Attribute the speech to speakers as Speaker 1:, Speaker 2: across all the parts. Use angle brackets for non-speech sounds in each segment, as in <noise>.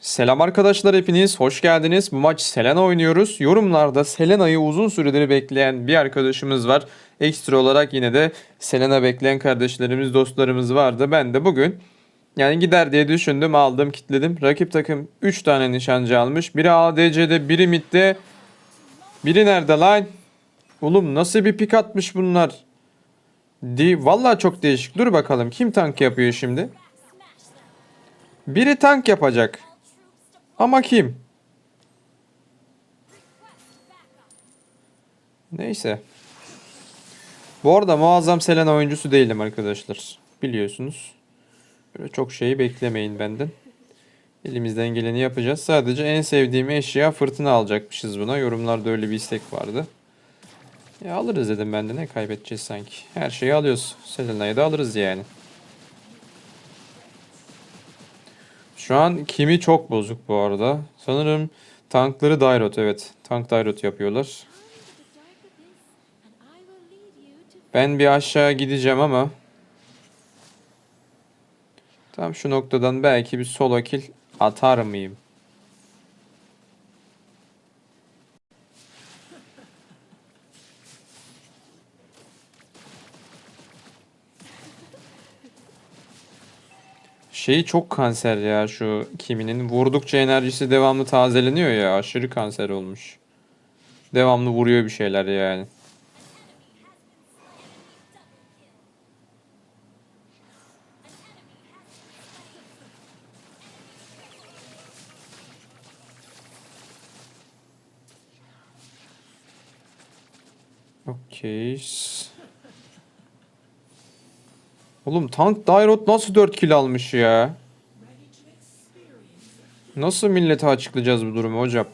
Speaker 1: Selam arkadaşlar hepiniz hoş geldiniz. Bu maç Selena oynuyoruz. Yorumlarda Selena'yı uzun süredir bekleyen bir arkadaşımız var. Ekstra olarak yine de Selena bekleyen kardeşlerimiz, dostlarımız vardı. Ben de bugün yani gider diye düşündüm, aldım, kitledim. Rakip takım 3 tane nişancı almış. Biri ADC'de, biri midde. Biri nerede lan? Oğlum nasıl bir pik atmış bunlar? Di Vallahi çok değişik. Dur bakalım kim tank yapıyor şimdi? Biri tank yapacak. Ama kim? Neyse. Bu arada muazzam Selena oyuncusu değilim arkadaşlar. Biliyorsunuz. Böyle çok şeyi beklemeyin benden. Elimizden geleni yapacağız. Sadece en sevdiğim eşya fırtına alacakmışız buna. Yorumlarda öyle bir istek vardı. Ya alırız dedim ben de ne kaybedeceğiz sanki. Her şeyi alıyoruz. Selena'yı da alırız yani. Şu an kimi çok bozuk bu arada. Sanırım tankları Dairot evet. Tank Dairot yapıyorlar. Ben bir aşağı gideceğim ama tam şu noktadan belki bir solo kill atar mıyım? Şeyi çok kanser ya şu kiminin. Vurdukça enerjisi devamlı tazeleniyor ya. Aşırı kanser olmuş. Devamlı vuruyor bir şeyler yani. Okey. Oğlum tank Dairot nasıl 4 kill almış ya? Nasıl millete açıklayacağız bu durumu hocam?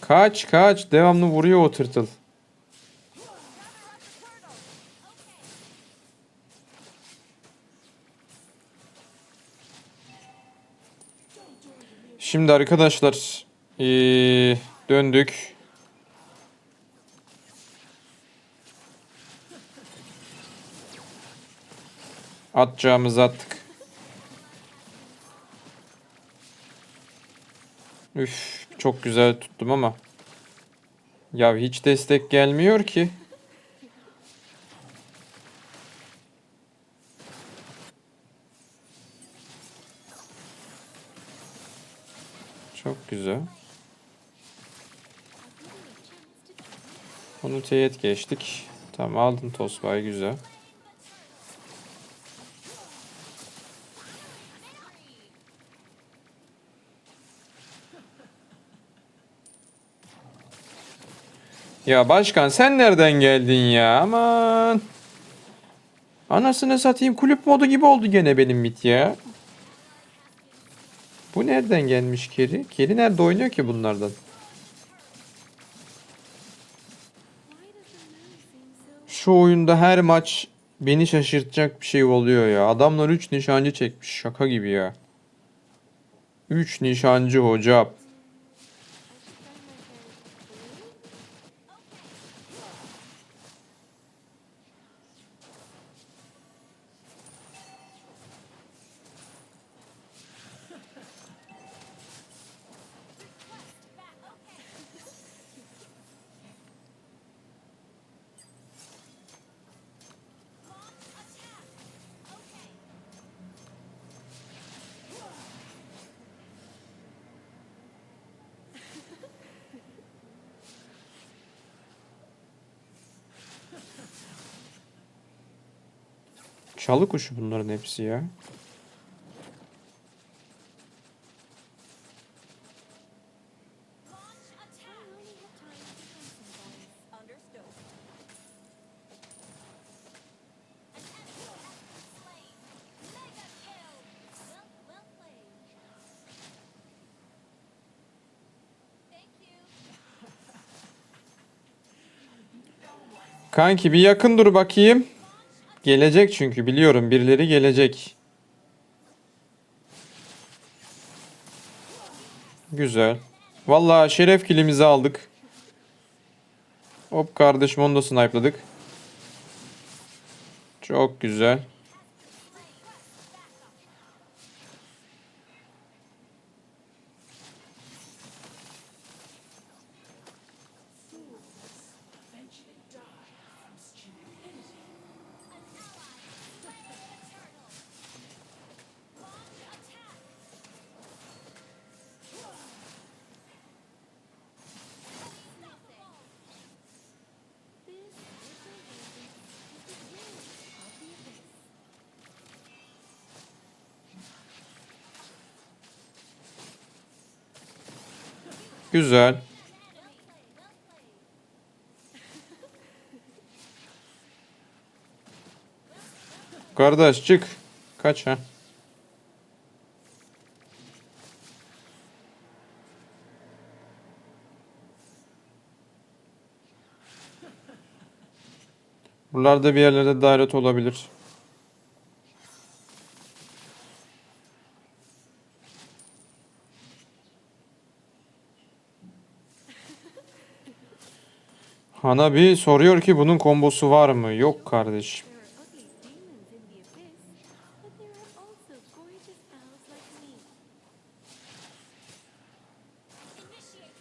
Speaker 1: Kaç kaç devamlı vuruyor o tırtıl. Şimdi arkadaşlar eee, döndük. Atacağımızı attık. Üf, çok güzel tuttum ama. Ya hiç destek gelmiyor ki. Çok güzel. Onu teyit geçtik. Tamam aldın Tosbay güzel. Ya başkan sen nereden geldin ya? Aman. Anasını satayım kulüp modu gibi oldu gene benim mit ya. Bu nereden gelmiş Keri? Keri nerede oynuyor ki bunlardan? Şu oyunda her maç beni şaşırtacak bir şey oluyor ya. Adamlar 3 nişancı çekmiş. Şaka gibi ya. 3 nişancı hocam. Çalı kuşu bunların hepsi ya. Kanki bir yakın dur bakayım. Gelecek çünkü biliyorum birileri gelecek. Güzel. Vallahi şeref kilimizi aldık. Hop kardeşim onu da snipe'ladık. Çok güzel. Güzel. Kardeş çık. Kaç ha. Buralarda bir yerlerde daire olabilir. Hanabi soruyor ki bunun kombosu var mı? Yok kardeşim.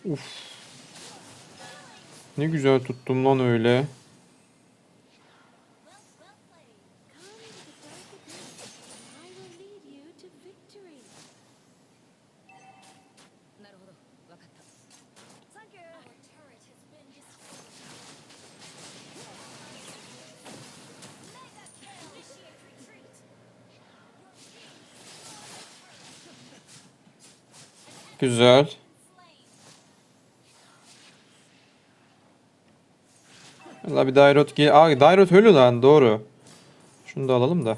Speaker 2: Me.
Speaker 1: Ne güzel tuttum lan öyle. Güzel. Valla bir Dairot gel. Aa Dairot ölü lan doğru. Şunu da alalım da.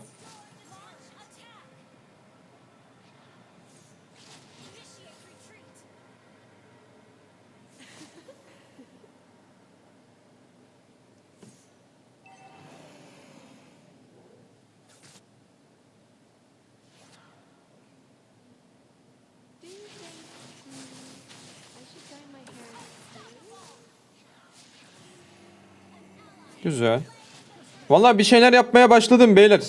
Speaker 1: Güzel. Valla bir şeyler yapmaya başladım beyler.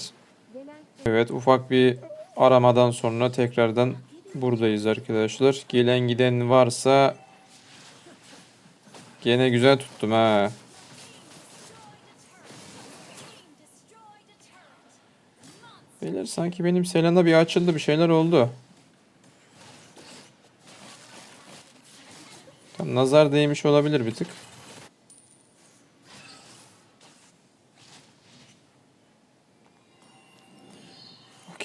Speaker 1: Evet ufak bir aramadan sonra tekrardan buradayız arkadaşlar. Gelen giden varsa gene güzel tuttum ha. Beyler sanki benim Selena bir açıldı bir şeyler oldu. Tam nazar değmiş olabilir bir tık.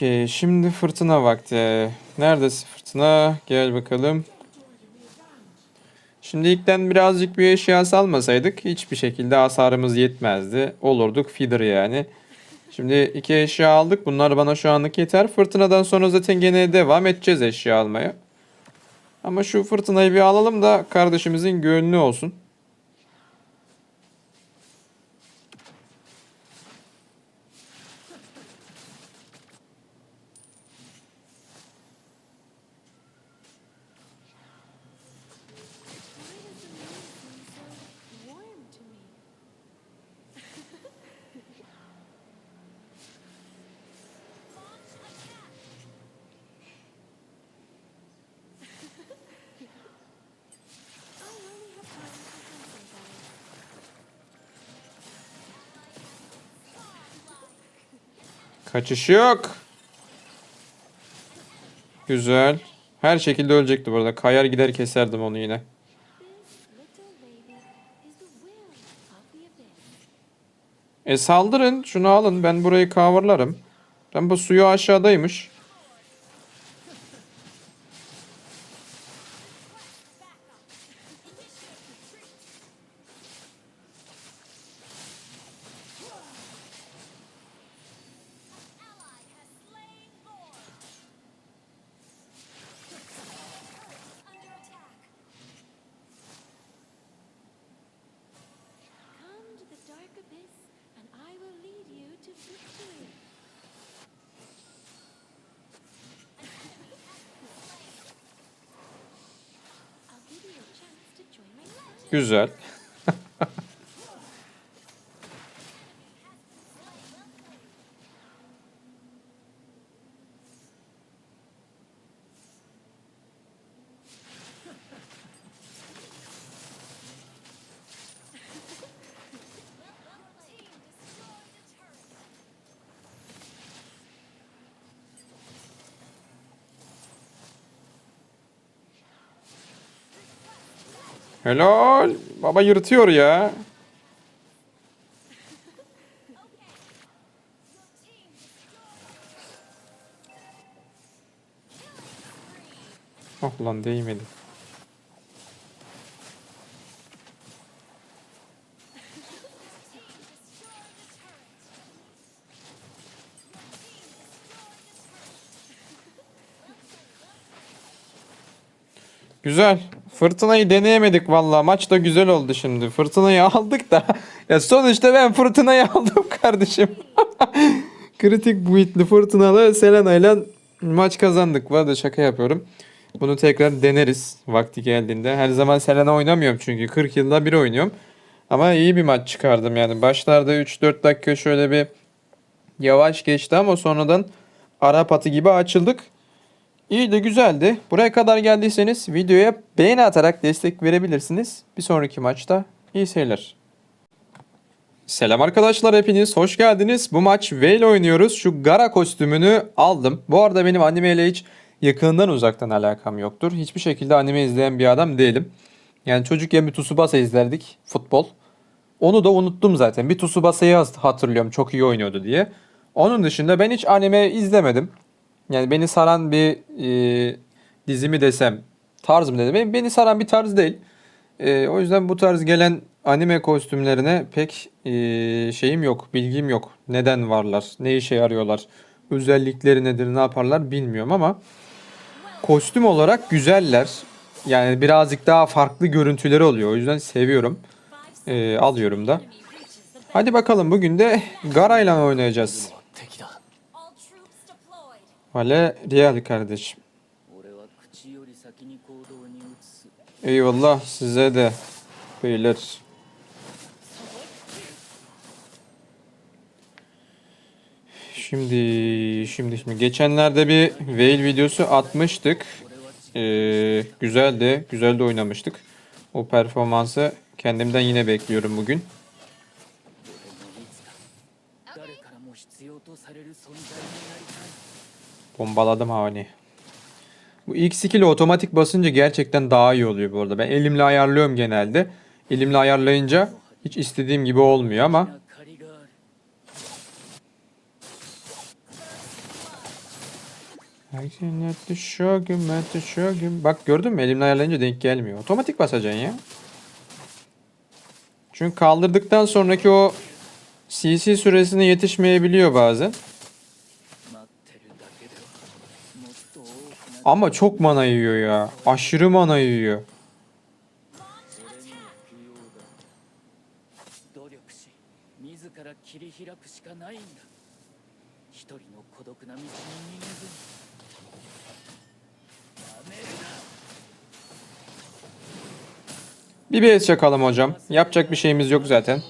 Speaker 1: Okey şimdi fırtına vakti. Neredesin fırtına? Gel bakalım. Şimdi ilkten birazcık bir eşya salmasaydık hiçbir şekilde hasarımız yetmezdi. Olurduk feeder yani. Şimdi iki eşya aldık. Bunlar bana şu anlık yeter. Fırtınadan sonra zaten gene devam edeceğiz eşya almaya. Ama şu fırtınayı bir alalım da kardeşimizin gönlü olsun. Kaçış yok. Güzel. Her şekilde ölecekti burada. Kayar gider keserdim onu yine. E saldırın. Şunu alın. Ben burayı coverlarım. Ben bu suyu aşağıdaymış. Güzel. Helal. Baba yırtıyor ya. Oh lan değmedi. Güzel. Fırtınayı deneyemedik vallahi. Maç da güzel oldu şimdi. Fırtınayı <laughs> aldık da. Ya sonuçta ben fırtınayı <laughs> aldım kardeşim. <laughs> Kritik boyutlu fırtınalı Selena ile maç kazandık. Bu arada şaka yapıyorum. Bunu tekrar deneriz vakti geldiğinde. Her zaman Selena oynamıyorum çünkü 40 yılda bir oynuyorum. Ama iyi bir maç çıkardım yani. Başlarda 3-4 dakika şöyle bir yavaş geçti ama sonradan Arap atı gibi açıldık. İyi de güzeldi. Buraya kadar geldiyseniz videoya beğeni atarak destek verebilirsiniz. Bir sonraki maçta iyi seyirler. Selam arkadaşlar hepiniz hoş geldiniz. Bu maç Veil oynuyoruz. Şu Gara kostümünü aldım. Bu arada benim anime ile hiç yakından uzaktan alakam yoktur. Hiçbir şekilde anime izleyen bir adam değilim. Yani çocukken bir Tsubasa izlerdik futbol. Onu da unuttum zaten. Bir Tsubasa'yı hatırlıyorum çok iyi oynuyordu diye. Onun dışında ben hiç anime izlemedim. Yani beni saran bir e, dizi mi desem, tarz mı dedim. Benim, beni saran bir tarz değil. E, o yüzden bu tarz gelen anime kostümlerine pek e, şeyim yok, bilgim yok. Neden varlar, ne işe yarıyorlar, özellikleri nedir, ne yaparlar bilmiyorum ama kostüm olarak güzeller. Yani birazcık daha farklı görüntüleri oluyor. O yüzden seviyorum. E, alıyorum da. Hadi bakalım bugün de Gara ile oynayacağız. Vale Real kardeşim. Eyvallah size de beyler. Şimdi şimdi şimdi geçenlerde bir Veil videosu atmıştık. Ee, güzeldi. Güzel de oynamıştık. O performansı kendimden yine bekliyorum bugün. Bombaladım hani. Bu X2 ile otomatik basınca gerçekten daha iyi oluyor bu arada. Ben elimle ayarlıyorum genelde. Elimle ayarlayınca hiç istediğim gibi olmuyor ama Bak gördün mü elimle ayarlayınca denk gelmiyor. Otomatik basacaksın ya. Çünkü kaldırdıktan sonraki o CC süresine yetişmeyebiliyor bazen. Ama çok mana yiyor ya. Aşırı mana yiyor. Bir BS çakalım hocam. Yapacak bir şeyimiz yok zaten.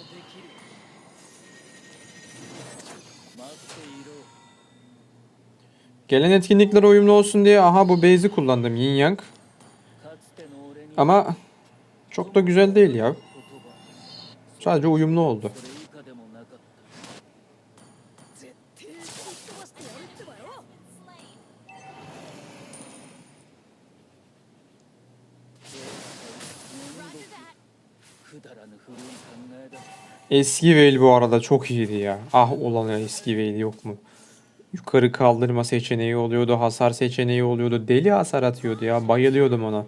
Speaker 1: Gelen etkinliklere uyumlu olsun diye aha bu base'i kullandım Yin Yang. Ama çok da güzel değil ya. Sadece uyumlu oldu. Eski Veil bu arada çok iyiydi ya. Ah olan ya eski Veil yok mu? Yukarı kaldırma seçeneği oluyordu, hasar seçeneği oluyordu. Deli hasar atıyordu ya. Bayılıyordum ona.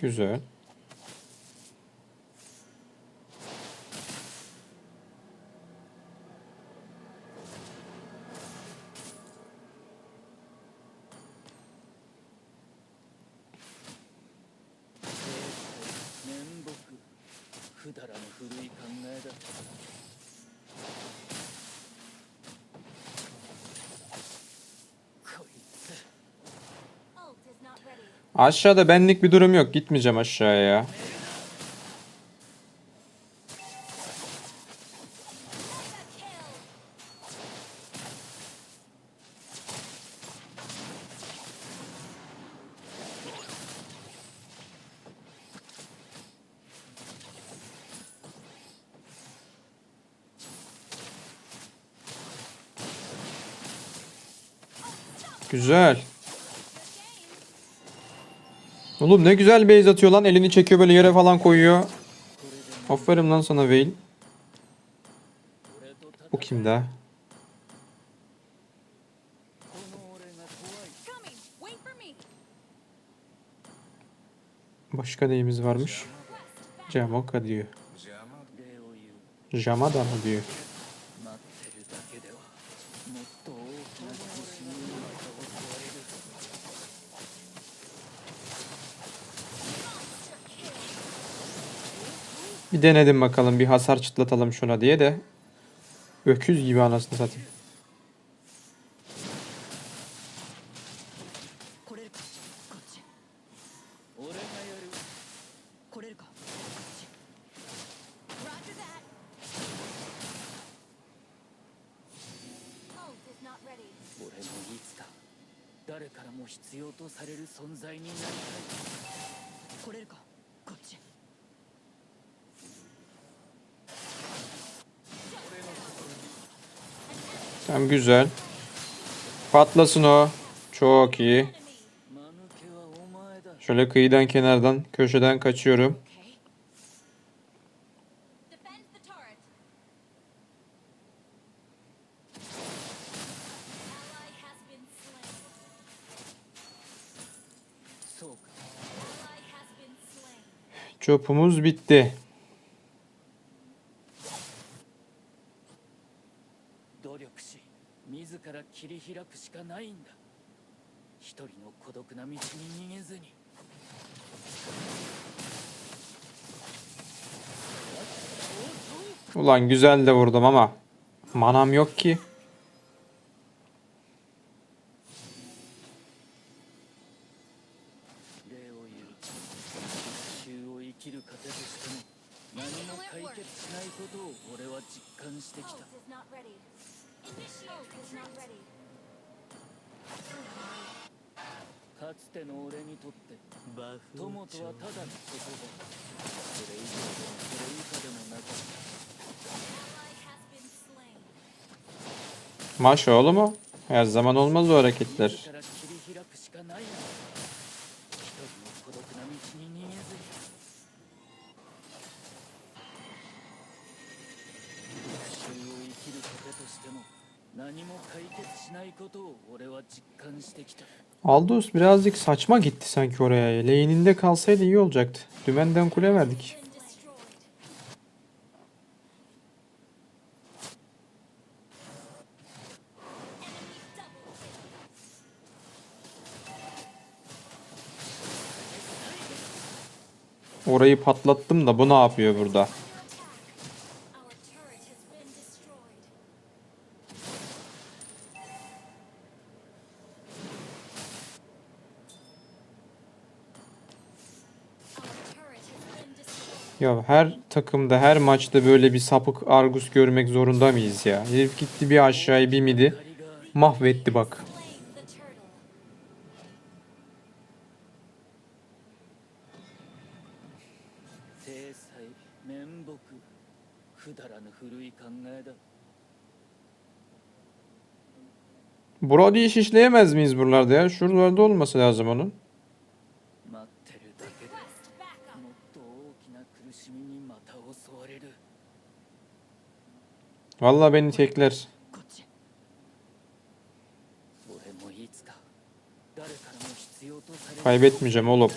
Speaker 1: Güzel. Aşağıda benlik bir durum yok. Gitmeyeceğim aşağıya ya. Oğlum ne güzel base atıyor lan. Elini çekiyor böyle yere falan koyuyor. Aferin lan sana Veil. Bu
Speaker 3: kimde?
Speaker 1: Başka neyimiz varmış? Jamoka diyor. Jamada mı diyor? Bir denedim bakalım bir hasar çıtlatalım şuna diye de. Öküz gibi anasını satayım.
Speaker 4: 来れるかこっち
Speaker 5: 俺がやる
Speaker 4: 来れるかこっち
Speaker 3: Roger that. Ult is not ready.
Speaker 5: 俺もいつか誰からも必要とされる存在になりたい
Speaker 4: 来れるか
Speaker 1: Tamam güzel. Patlasın o. Çok iyi. Şöyle kıyıdan kenardan köşeden kaçıyorum. Çopumuz bitti.
Speaker 5: 切り開くしかないんだ一人の孤独な道に逃げずに
Speaker 1: Ulan güzel de vurdum ama manam yok ki.
Speaker 5: 礼を言う復讐を生きる糧としても何も解決しないことを俺は実感してき
Speaker 3: Ult
Speaker 5: た
Speaker 3: is not ready. Initiate. Ult is not ready.
Speaker 5: かつての俺にとって友とはただの言葉それ以上でもそれ以下でもなかった
Speaker 3: Ally has been slain.
Speaker 1: Maş oğlum o. Her zaman olmaz o hareketler. Aldous birazcık saçma gitti sanki oraya. Lane'inde kalsaydı iyi olacaktı. Dümenden kule verdik. Orayı patlattım da bu ne yapıyor burada? Ya her takımda her maçta böyle bir sapık Argus görmek zorunda mıyız ya? Herif gitti bir aşağıya bir midi. Mahvetti bak. Brody'yi şişleyemez miyiz buralarda ya? Şuralarda olması lazım onun.
Speaker 3: Attack. Ally has been slain.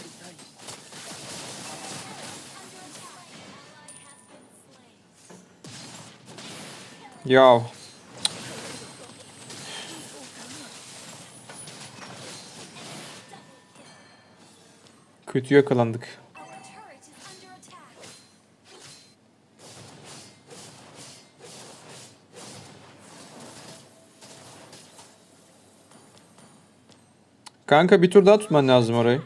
Speaker 1: Ya kötü yakalandık.
Speaker 5: Kanka bir tur daha tutman lazım orayı.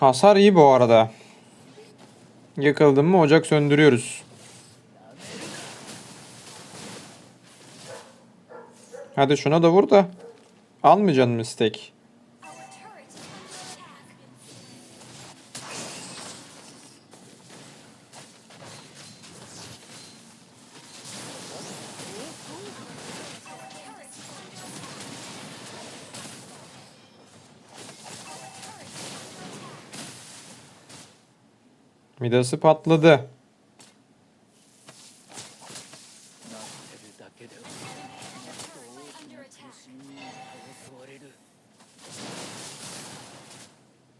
Speaker 5: Hasar iyi bu arada. Yakıldın mı ocak söndürüyoruz. Hadi şuna da vur da. Almayacaksın mı stack? Midası patladı.
Speaker 1: われる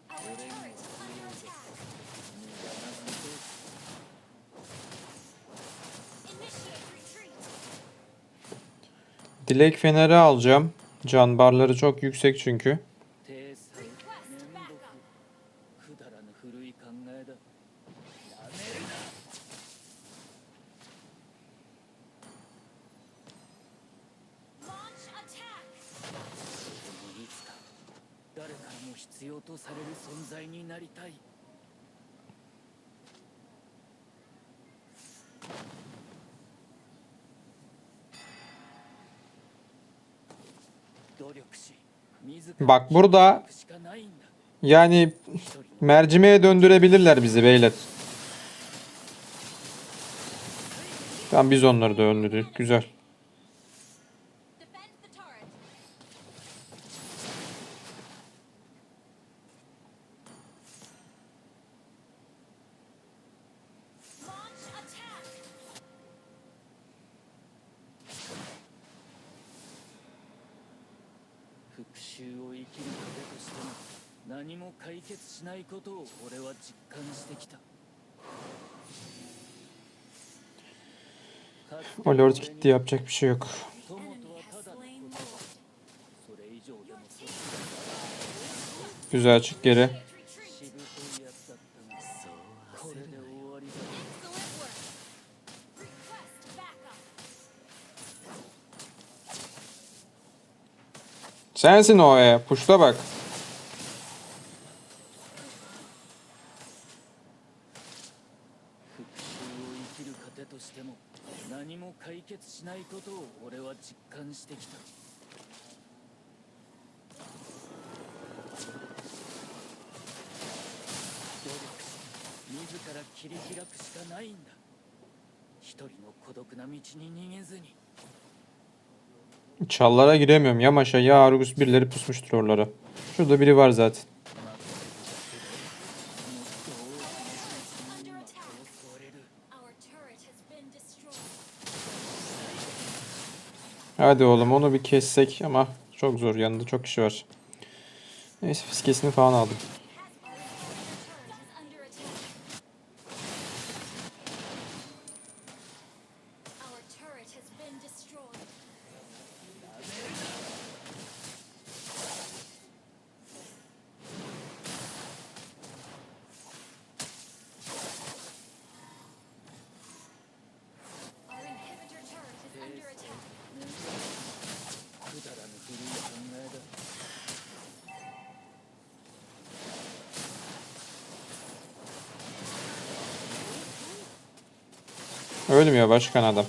Speaker 3: Our turret is under attack. Initiate retreat.
Speaker 5: Dilek feneri alacağım. Can barları çok yüksek çünkü. Bak burada yani mercimeğe döndürebilirler bizi beyler. Tamam biz onları da öldürdük. Güzel. O lord gitti yapacak bir şey yok. Güzel çık geri. Sensin o e. Puşta bak.
Speaker 1: 決しないことを俺は実感してきた努力し自ら切り開くしかないんだ一人の孤独な道に逃げずに
Speaker 5: Çallara giremiyorum. Yamaş'a ya Argus birileri pusmuştur oralara. Şurada biri var zaten. Hadi oğlum onu bir kessek ama çok zor. Yanında çok kişi var. Neyse fiskesini falan aldım. Ölmüyor başkan adam.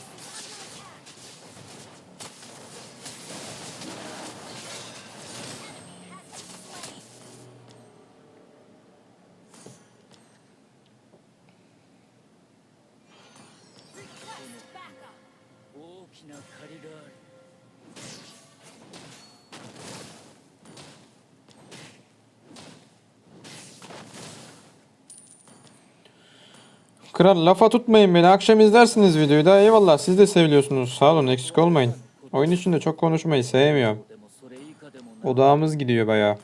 Speaker 5: Kral lafa tutmayın beni. Akşam izlersiniz videoyu da. Eyvallah siz de seviliyorsunuz. Sağ olun eksik olmayın. Oyun içinde çok konuşmayı sevmiyorum. Odağımız gidiyor bayağı.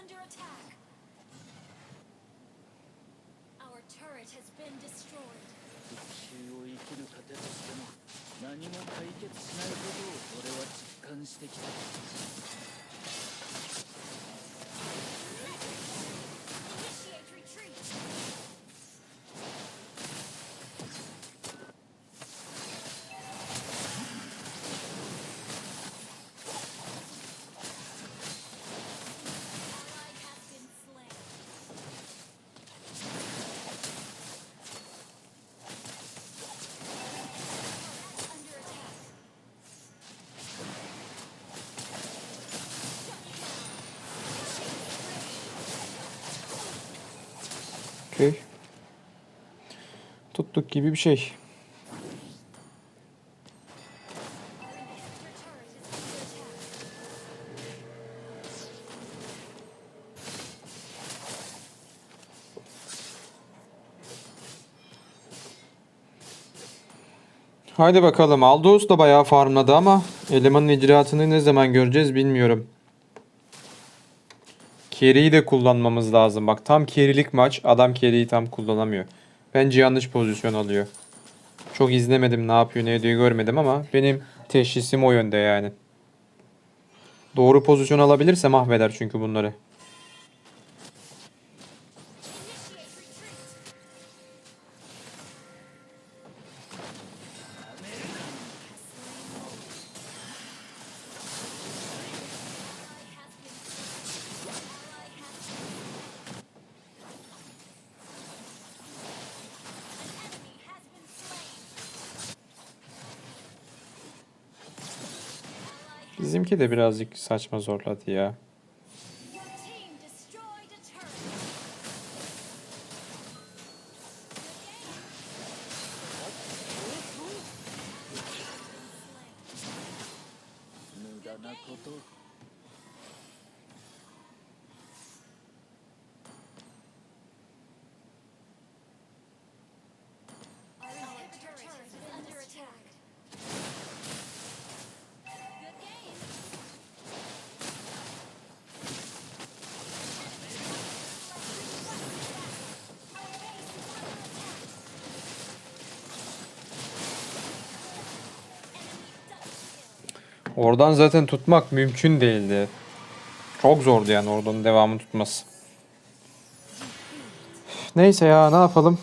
Speaker 3: Under attack.
Speaker 5: 復讐を生きる糧としても何も解決しないことを俺は実感してきた。
Speaker 1: Tuttuk gibi bir şey. Haydi bakalım. Aldous da bayağı farmladı ama elemanın icraatını ne zaman göreceğiz bilmiyorum. Carry'i de kullanmamız lazım. Bak tam carry'lik maç. Adam carry'i tam kullanamıyor. Bence yanlış pozisyon alıyor. Çok izlemedim ne yapıyor ne ediyor görmedim ama benim teşhisim o yönde yani. Doğru pozisyon alabilirse mahveder çünkü bunları. De birazcık saçma zorladı ya. Oradan zaten tutmak mümkün değildi. Çok zordu yani oradan devamı tutması. Neyse ya ne yapalım.